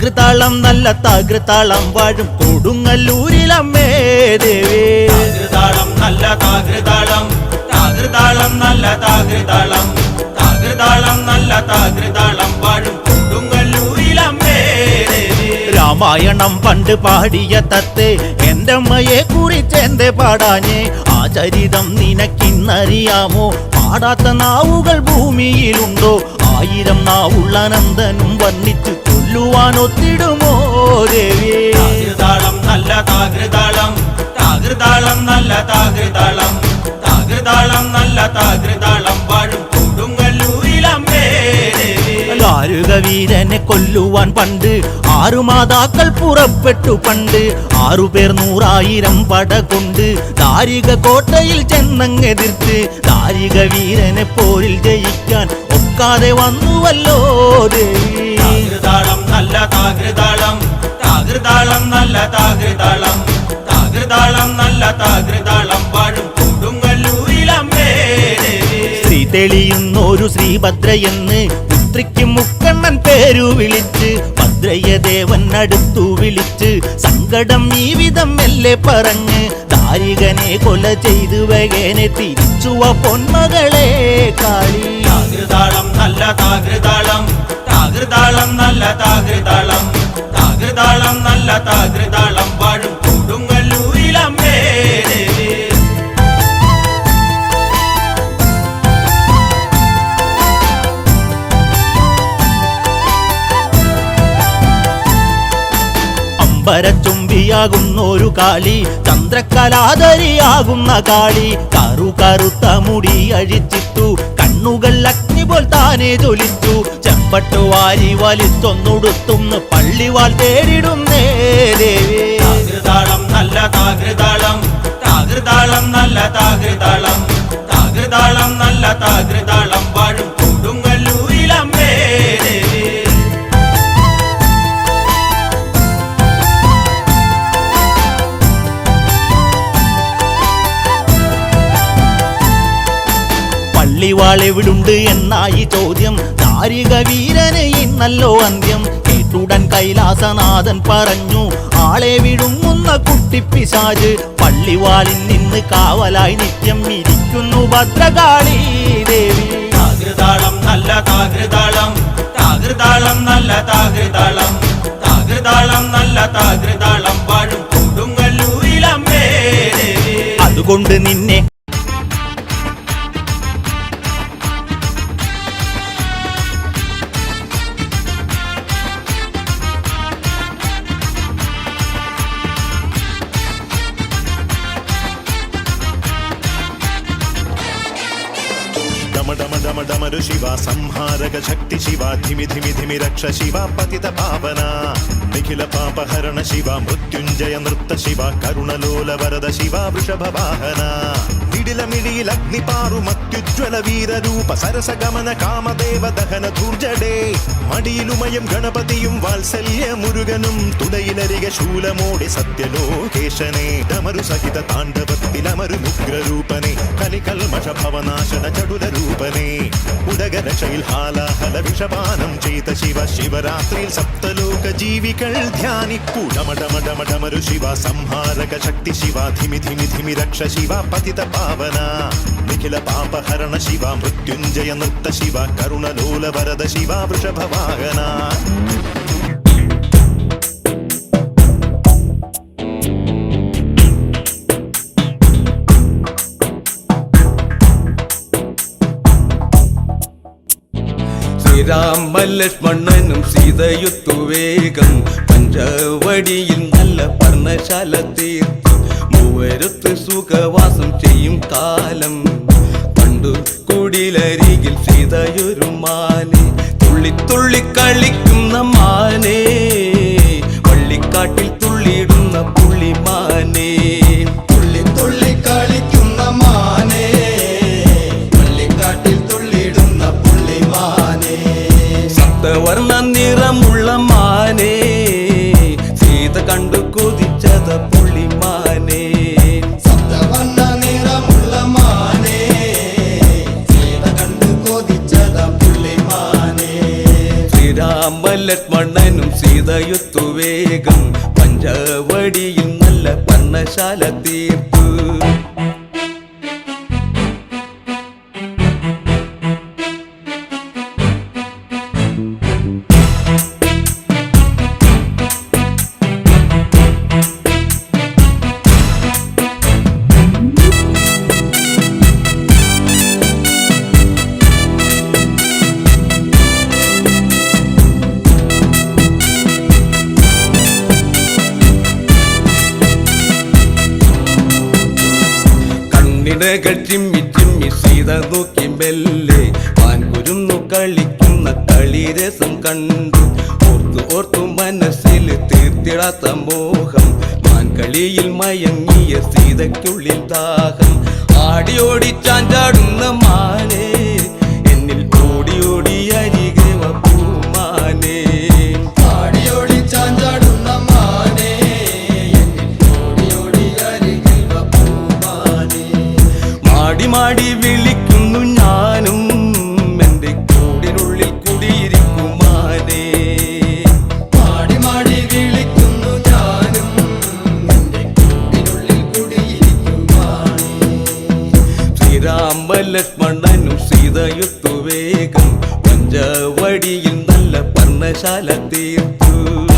തകൃതാളം നല്ല താഗ്രതാളം വാഴും കൊടുങ്ങല്ലൂരിലമ്മേ ദേവേ. താകൃതാളം നല്ല താകൃതാളം താകൃതാളം നല്ല താകൃതാളം താകൃതാളം നല്ല താകൃതാളം വാഴും കൊടുങ്ങല്ലൂരിലമ്മേ. രാമായണം പണ്ട് പാടിയ തത്തെ എന്റെ അമ്മയെ കുറിച്ച് എന്റെ പാടാഞ്ഞേ? ആ ചരിതം നിനക്കിന്നറിയാമോ? പാടാത്ത നാവുകൾ ഭൂമിയിലുണ്ടോ? ആയിരം നാവുള്ള നന്ദനും വർണിച്ചു കൊല്ലുവാൻ ഒത്തിടുമോ ദേവിയേ? താകൃതാളം നല്ല താകൃതാളം താകൃതാളം നല്ല താകൃതാളം താകൃതാളം നല്ല താകൃതാളം വാഴും കൊടുങ്ങല്ലൂരിലമ്മേ വീരനെ കൊല്ലുവാൻ പണ്ട് ആറു മാതാക്കൾ പുറപ്പെട്ടു പണ്ട്. ആറുപേർ നൂറായിരം പട കൊണ്ട് ദാരിക കോട്ടയിൽ ചെന്നങ്ങെതിർത്ത് ദാരിക വീരനെ പോരിൽ ജയിക്കാൻ ഒക്കാതെ വന്നുവല്ലോ ദേവി താകൃതാളം നല്ല താകൃതാളം. താകൃതാളം നല്ല താകൃതാളം. താകൃതാളം നല്ല താകൃതാളം. വാഴും കൊടുങ്ങല്ലൂരിലമ്മേ. ശ്രീ തെളിയുന്നൊരു ശ്രീഭദ്രയെന്ന് പുത്രിക്ക് മുക്കണ്ണൻ പേരു വിളിച്ച് ഭദ്രയ ദേവൻ അടുത്തു വിളിച്ച് സങ്കടം ഈ വിധം മെല്ലെ പറഞ്ഞ് ദാരികനെ കൊല ചെയ്തു വകേനെ തിരിച്ചുവ പൊന്മകളെ കാളി. താകൃതാളം നല്ല താകൃതാളം. താകൃതാളം നല്ല താകൃതാളം. താകൃതാളം നല്ല താകൃതാളം. ദേവി. അമ്പരച്ചുംബിയാകുന്നൊരു കാളി ചന്ദ്രകലാധരിയാകുന്ന കാളി. കറു കറുത്ത മുടി അഴിച്ചിട്ടു കണ്ണുകൾ അഗ്നി പോൽ താനെ ജ്വലിച്ചു. ചെമ്പട്ടു വാരി വലിച്ചൊന്നുടുത്തുന്ന് പള്ളിവാൾ തേടിടുന്നേ താകൃതാളം നല്ല താകൃതാളം താകൃതാളം നല്ല താകൃതാളം താകൃതാളം നല്ല താകൃതാളം പള്ളിവാളെവിടുണ്ട് എന്നായി ചോദ്യം. നാരിക വീരന് ഇന്നല്ലോ അന്ത്യം. കേട്ടുടൻ കൈലാസനാഥൻ പറഞ്ഞു ആളെ വിഴുങ്ങുന്ന കുട്ടിപ്പിശാജ് പള്ളിവാളിൽ നിന്ന് കാവലായി നിത്യം ഇരിക്കുന്നു ഭദ്രകാളി ദേവി. താകൃതാളം നല്ല താകൃതാളം താകൃതാളം നല്ല താകൃതാളം താകൃതാളം നല്ല താകൃതാളം വാഴും കൊടുങ്ങല്ലൂരിലമ്മേ. അതുകൊണ്ട് നിന്നെ డమరు శివ సంహారక శక్తి శివ ధిమి ధిమి ధిమి రక్ష శివ పతిత పావన. నిఖిల పాపహరణ శివ మృత్యుంజయ నృత్త శివ కరుణలోల వరద శివ వృషభ వాహన. మిడిల మిడిలగ్నిపారు మత్యుజ్వల వీర రూప సరస గమన కామదేవ దహన ధూర్జడే. മടിയിലുമയം ഗണപതിയും വാത്സല്യ മുരുകനും തുടയിലരിക ശൂലമോടെ സത്യലോകേശനെ సహిత తాండవ తిలమరు അമരു రూపనే. കലികൽമഷ ഭവനാശന ചടുല രൂപനെ ഉദകരക്ഷയിൽ ഹാലാഹല വിഷപാനം ചെയ്ത ശിവ ശിവരാത്രിയിൽ സപ്തലോക ജീവികൾ ധ്യാനിപ്പു ഡമഡമഡമഡമരു ശിവ സംഹാരക ശക്തി ശിവ ധിമി ധിമി ധിമി രക്ഷ ശിവ പതിത പാവന. നിഖില പാപഹരണ ശിവ മൃത്യുഞ്ജയ നൃത്ത ശിവ കരുണലോല വരദ ശിവ വൃഷഭവാഹന. ശ്രീരാമലക്ഷ്മണനും സീതയുത്തു വേഗം പഞ്ചവടിയിൽ നല്ല പർണശാല തീർത്തു. മൂവരുത്ത് സുഖവാസം ചെയ്യും കാലം. കണ്ടു കുടിലരികിൽ സീതയൊരു മാനെ. തുള്ളിത്തുള്ളി തുള്ളി കളിക്കുന്ന മാനേ. നിറമുള്ള മാനേ സീത കണ്ടു കൊതിച്ചത പുള്ളിമാനേ ലക്ഷ്മണനും സീതയുത്തു വേഗം പഞ്ചവടിയിൽ നല്ല പർണശാല തീർത്തു. കണ്ണിടകൾ ചിമ്മി ചിമ്മി നോക്കി മെല്ലെ പാൻകുരുന്നു കളിക്കുന്ന കളിരസം കണ്ടു. ഓർത്തു ഓർത്തു മനസ്സിൽ തീർത്തിടാത്ത മോഹം. മാൻകളിയിൽ മയങ്ങിയ സീതയ്ക്കുള്ളിൽ ദാഹം. ആടിയോടി ചാഞ്ചാടുന്ന മാനേ മാടി വിളിക്കുന്നു ഞാനും. എന്റെ കൂടിനുള്ളിൽ കുടിയിരിക്കുമാനേ. പാടി മാടി വിളിക്കുന്നു ഞാനും. എന്റെ കൂടിനുള്ളിൽ കുടിയിരിക്കുമാനേ. ശ്രീരാമ ലക്ഷ്മണനും സീതയുത്തു വേഗം. പഞ്ചവടിയിൽ നല്ല പർണശാല തീർത്തു.